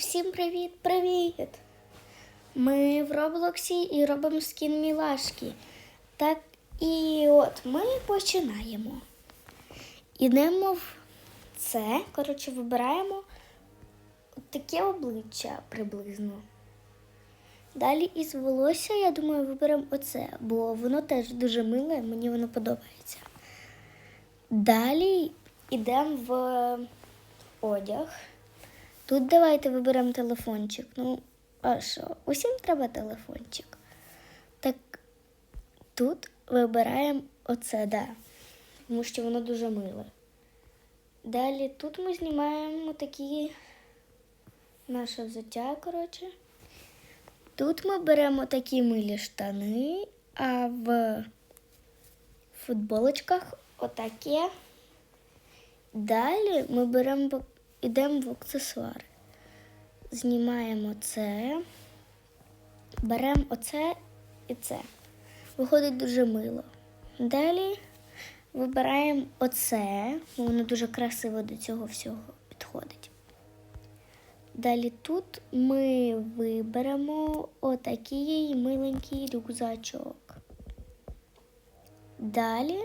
всім привіт-привіт! Ми в Роблоксі і робимо скін Мілашки. Так і от ми починаємо. Ідемо в це, коротше, вибираємо таке обличчя приблизно. Далі із волосся, я думаю, виберемо оце, бо воно теж дуже миле, мені воно подобається. Далі йдемо в одяг. Тут давайте виберемо телефончик. Ну, а що? Усім треба телефончик. Так тут вибираємо оце, да. Тому що воно дуже миле. Далі тут ми знімаємо такі наше взуття, коротше. Тут ми беремо такі милі штани, а в футболочках отаке. Далі ми беремо йдемо в аксесуари. Знімаємо це, беремо оце і це. Виходить дуже мило. Далі вибираємо оце, бо воно дуже красиво до цього всього підходить. Далі тут ми виберемо отакий миленький рюкзачок. Далі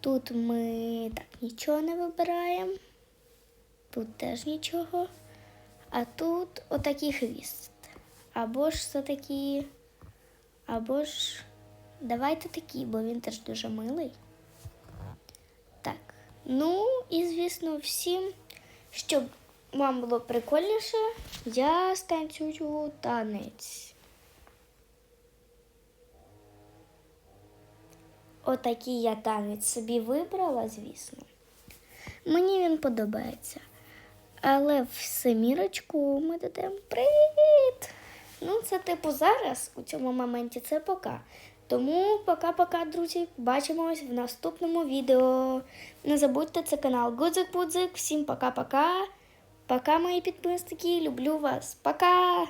тут ми так нічого не вибираємо. Тут теж нічого. А тут отакий хвіст. Або ж за такі, або ж давайте такий, бо він теж дуже милий. Так. Ну і звісно, всім, щоб вам було прикольніше, я станцюю танець. Отакий я танець собі вибрала, звісно. Мені він подобається. Але в семірочку ми додаємо привіт. Ну, це типу зараз, у цьому моменті, це пока. Тому пока-пока, друзі. Бачимось в наступному відео. Не забудьте, це канал Гудзик Будзик. Всім пока-пока. Пока, мої підписники. Люблю вас. Пока!